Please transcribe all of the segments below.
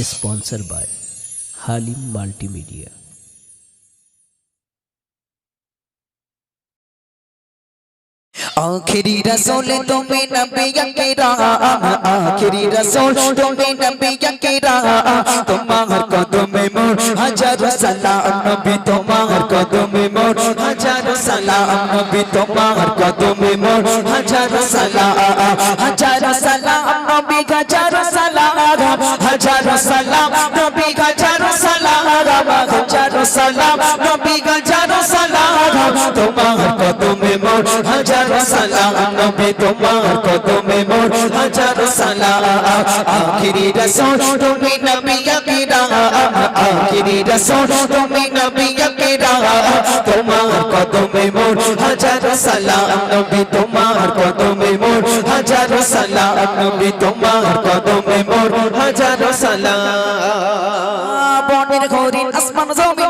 Sponsor by Halim multimedia آخری رسول تمہیں نبی اکیرا آخری رسول تمہیں نبی اکیرا تمہار قدم مور حجر سلام نبی تمہار قدم مور حجر سلام نبی تمہار قدم مور حجر سلام حجر سلام نبی حجر سلام حجر سلام نبی حجر سلام حجر سلام نبی حجر سلام তোমার কদমে মোর হাজার সালাম, নবী তোমার কদমে মোর হাজার সালাম। আখিরি রাসূল, তুমি নবী আকরা। আখিরি রাসূল, তুমি নবী আকরা। তোমার কদমে মোর হাজার সালাম, নবী তোমার কদমে মোর হাজার সালাম, নবী তোমার কদমে মোর হাজার সালাম।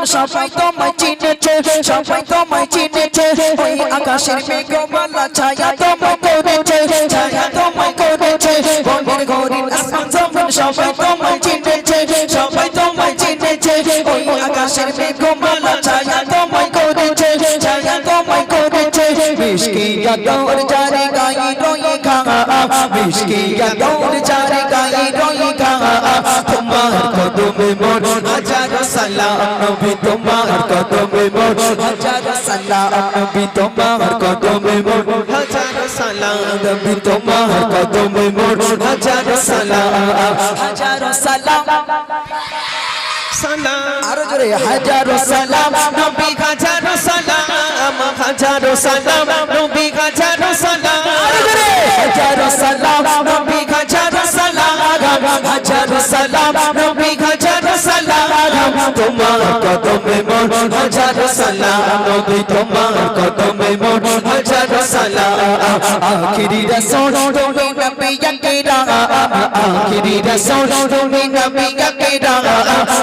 সবাই তোমায় চিনেছে, সবাই তোমায় চিনেছে। ওই আকাশের মেঘমালা ছায়া তোমায় করেছে, ছায়া তোমায় করেছে। বনের হরিণ আসমান জমিন সবাই তোমায় চিনেছে, সবাই তোমায় চিনেছে। ওই আকাশের মেঘমালা ছায়া তোমায় করেছে, ছায়া তোমায় করেছে। মিশকিয়া দৌড় জারে গায়ে রয়ে খা মিশকিয়া দৌড় জারে গায়ে রয়ে খা তোমার কদমে হাজার সালাম নবী, তোমার কদমে মোর হাজার সালাম নবী, তোমার কদমে মোর হাজার সালাম নবী, তোমার কদমে মোর হাজার সালাম হাজার সালাম। সালাম আরও জোরে, হাজারো সালাম নবী, হাজারো সালাম হাজারো সালাম নবী, হাজারো সালাম। আরও জোরে, হাজারো সালাম নবী, হাজারো সালাম হাজারো সালাম নবী তোমার কদমে মোর হাজারো সালাম, নবী তোমার কদমে মোর হাজারো সালাম। আখিরি রাসূল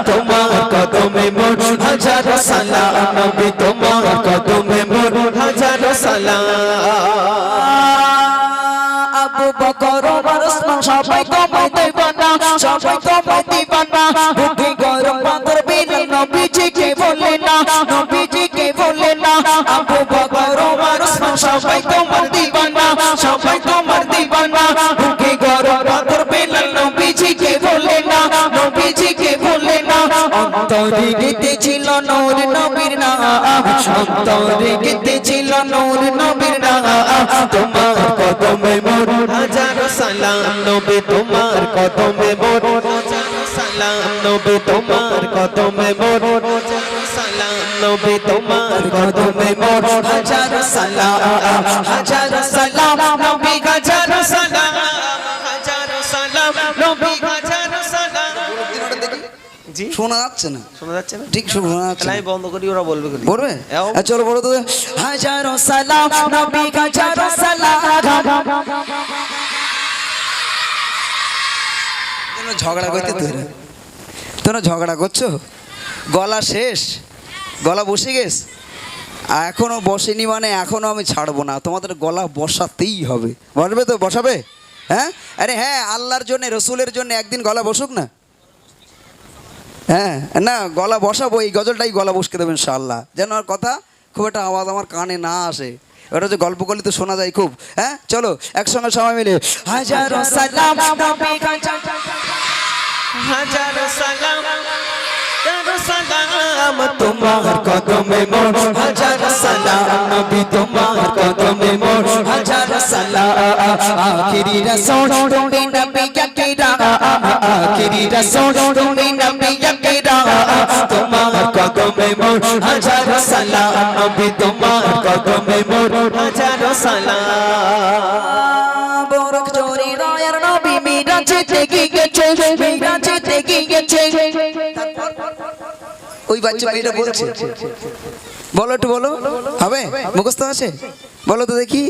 তোমার কদমে মোর হাজার সালাম, নবী তোমার কদমে মোর হাজার সালাম। আবু বকর, ওমর, ওসমান, সবাই তোমায় সবাই তোমায় সবাই তোমার দিবানা, সবাই তোমার দিবানা। বুদ্ধি গরম পাথর বিনা নবীজিকে বলে না, নবীজিকে বলে না। অন্তরে গীতে ছিল নূর, নবীর নাম। অন্তরে গীতে ছিল নূর, নবীর নাম। তোমার কদমে মোর হাজার সালাম, নবী তোমার কদমে মোর হাজার সালাম, নবী তোমার কদমে মোর নবী তোমার কদমে মোর হাজার সালাম হাজার সালাম নবী হাজার সালাম হাজার সালাম নবী হাজার সালাম। জি? শোনা যাচ্ছে না। শোনা যাচ্ছে না? ঠিক শোনা যাচ্ছে আমি বন্ধ করি ওরা বলবে বলবে। আচ্ছা, চলো বলো তো। হাজারো সালাম নবী হাজারো সালাম। তোমরা ঝগড়া করতে তোরা তোমরা ঝগড়া করছ? গলা শেষ? গলা বসে গেছ? আর এখনও বসেনি মানে এখনও আমি ছাড়বো না। তোমাদের গলা বসাতেই হবে। বসবে তো? বসাবে? হ্যাঁ? আরে হ্যাঁ আল্লাহর জন্য, রসুলের জন্য একদিন গলা বসুক না? হ্যাঁ না, গলা বসাবো, এই গজলটাই গলা বসকে দেবেন ইনশাআল্লাহ। যেন আর কথা, খুব একটা আওয়াজ আমার কানে না আসে। ওটা যে গল্প করলে তো শোনা যায় খুব। হ্যাঁ চলো, একসঙ্গে সবাই মিলে। হাজারো সালাম। সালাম তোমার কদমে মোর হাজার সালাম। নবী তোমার কদমে মোর হাজার সালাম। আখিরি রাসূল তুমি নবী কিরা আখিরি রাসূল তুমি নবী কিরা তোমার কদমে মোর হাজার সালাম। নবী তোমার কদমে মোর হাজার সালাম। ওই বাচ্চা মেয়েটা বলছে বলো একটু বলো। হবে? মুখস্থ আছে? বলো তো দেখি।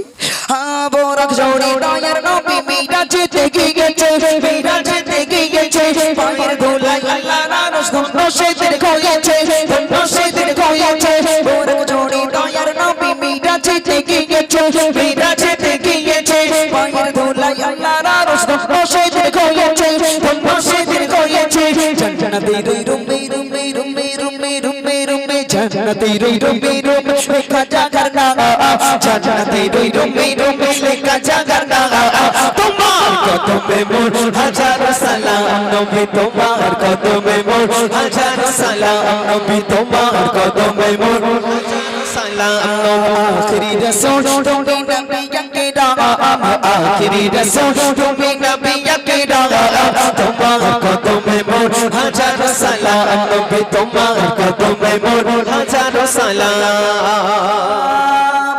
বরক জোরে রায়ার নবী মিরাজে থেকে গেছে। মিরাজে থেকে গেছে। পায়ের ধুলাই আল্লাহর আরশ ধন্য সেদের হয়েছে ধন্য সেদের হয়েছে বরক জোরে রায়ার নবী মিরাজে থেকে গেছে। মিরাজে থেকে গেছে। পায়ের ধুলাই আল্লাহর আরশ ধন্য সেদের জান্নাতে রই রবে রবে লেখা জাগার না জান্নাতে রই রবে রবে লেখা জাগার না তোমার কদমে মোর হাজার সালাম নবী, তোমার কদমে মোর হাজার সালাম নবী, তোমার কদমে মোর হাজার সালাম আখিরি রাসূল তুমি নবী আকীদা আখিরি রাসূল তুমি নবী আকীদা তোমার কদমে মোর হাজার সালাম নবী তোমার কদমে মোর হাজার সালাম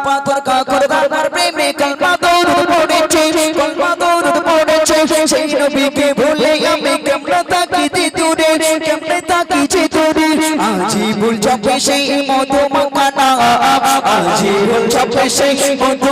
পাথর কা করদার প্রেমে কলমা দৌড় পড়েছে কলমা দৌড় পড়েছে সেই নবীকে ভুলে আমি কেমনে তাকি দূরে কেমনে তাকি দূরে আজি ভুল চপে সেই মধু মাকানা আজি ভুল চপে সেই মধু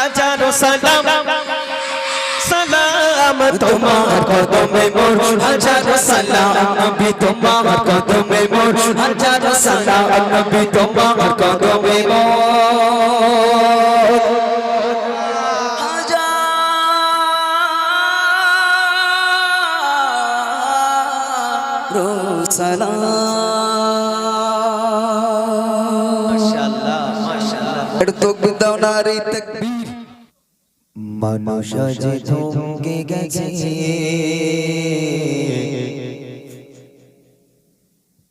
হাজার সালাম। সালাম তোমার কদমে মোর হাজার সালাম নবী তোমার কদমে মোর হাজার সালাম নবী তোমার কদমে মোর। হাজার সালাম। মাশাআল্লাহ মানুষ যে থমকে গেছে।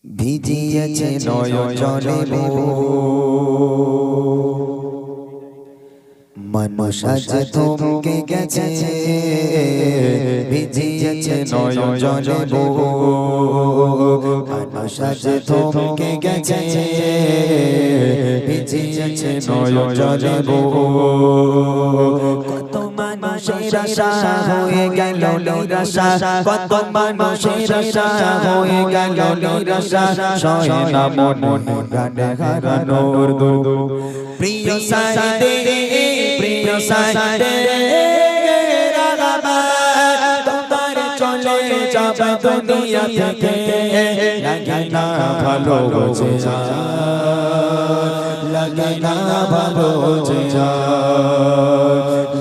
ভিজিয়েছে নয়নে মানুষ যে থমকে গেছে। ভিজিয়েছে নয়নে মানুষ যে থমকে গেছে। ভিজিয়েছে নয়নে মানুষের আশা হয়ে গেল নিরাশা। কত মানুষের আশা হয়ে গেল নিরাশা। সয় না মন গানে হারানোর দু প্রিয় সাইদে প্রিয় সাইদে যাবে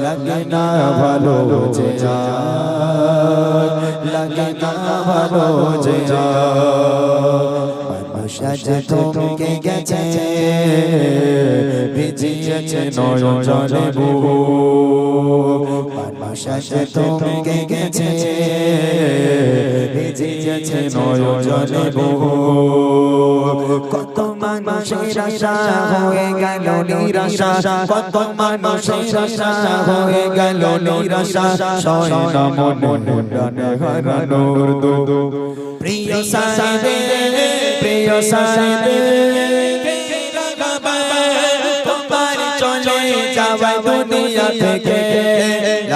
লাগে না ভালো যে লাগে না ভালো যে থমকে গেছে ভিজিয়েছে নয়নে মানুষ আজ থমকে গেছে ভিজিয়েছে নয়নে কত মানুষের আশা হয়ে গেল নিরাশা। কত মানুষের আশা হয়ে গেল নিরাশা। সয় না মন ডানে হারানোর দু প্রিয় সাইদে প্রিয় সাইদে তোমার চলে যাওয়া দুনিয়া থেকে।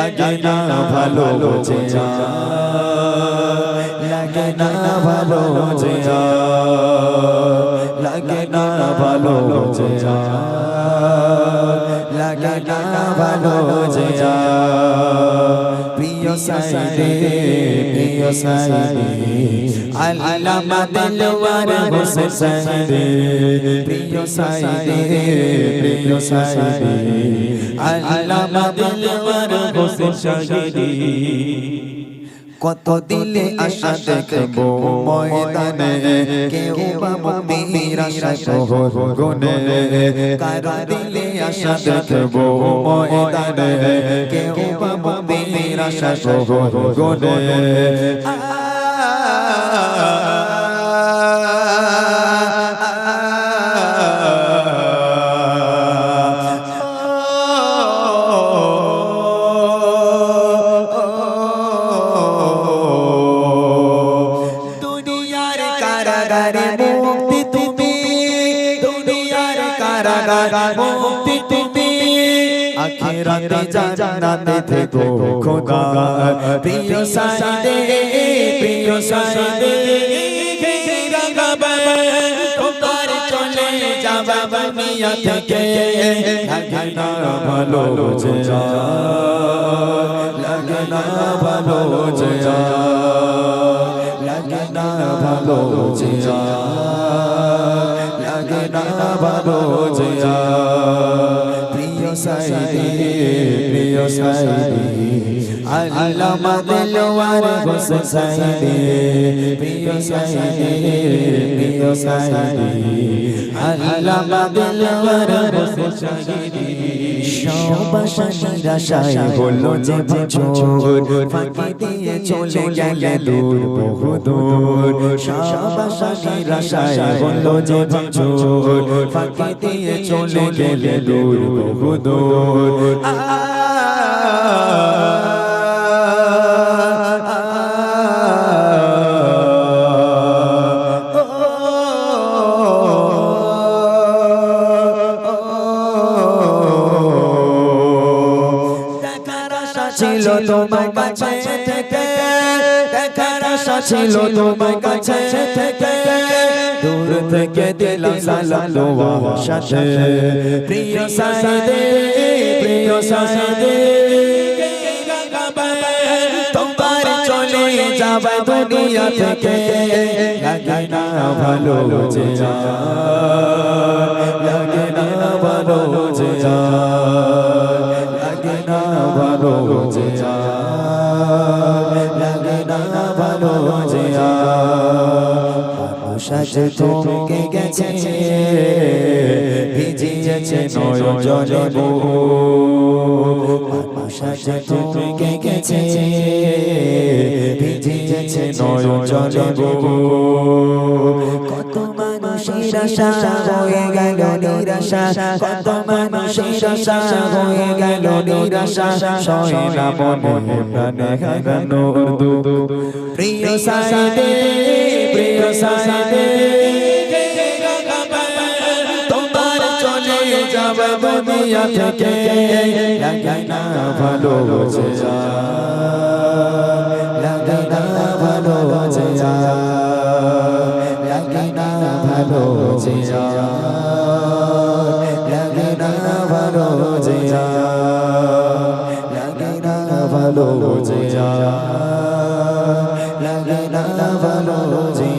লাগে না ভালো বোঝে লাগে না ভালো বোঝে লাগে না ভালো বোঝে লাগে না ভালো বোঝে প্রিয় সাইডে প্রিয় সাইদে। আল্লামা দিলওয়ার হোসেন সাইদে প্রিয় সাইদে কত দিলে আশা দেখব ময়দানে কেউ বা মুক্তির আশা শহর গুনে কারও দিলে আশা দেখব ময়দানে কেউ বা মুক্তির আশা শহর গুনে জাগার মুক্তি তুমি। আখিরাতে জান্নাতে থেকো খোদা। প্রিয় সাইদে প্রিয় সাইদে ভালো যে লাগে ভালো যে লাগে ভালো যে লাগে না ভালো যে প্রিয় সাইদি প্রিয় সাইদি আল্লামা দিলওয়ার হোসেন সাইদি। প্রিয় সাইদি প্রিয় সাইদি। আল্লামা দিলওয়ার হোসেন সাইদি সবাসানীরা সাই বলল যে বছর ফাঁকি দিয়ে চলে গেলে দূর বহু দূর সবাসানীরা সাই বলল যে তোমার কাছে থেকে ছিল তোমার কাছে থেকে। দূর থেকে দিলাম সালাম তোমার প্রিয় সাইদে প্রিয় সাইদে ভালো যে না ভালো যে ভালো যে লাগে না ভালো যে আজ থমকে গেছে, ভিজিয়েছে নয় জলে আজ থমকে গেছে, ভিজিয়েছে নয় জলে কত মানুষের আশা হয়ে গেল নিরাশা। কত মানুষের আশা হয়ে গেল নিরাশা। সয় না মনে প্রাণে হারানোর দুঃখ প্রিয় সাইদে প্রিয় সাইদে দুনিয়া থেকে। লাগে না ভালো যে লাগে না ভালো যে ভালো যে লাগে না ভালো যে লাগে না ভালো যে লাগে না ভালো যে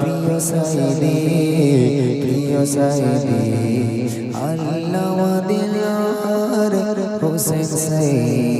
প্রিয় সাইদি প্রিয় সাইদি আল্লাহ দিলার হোসেন সাইদি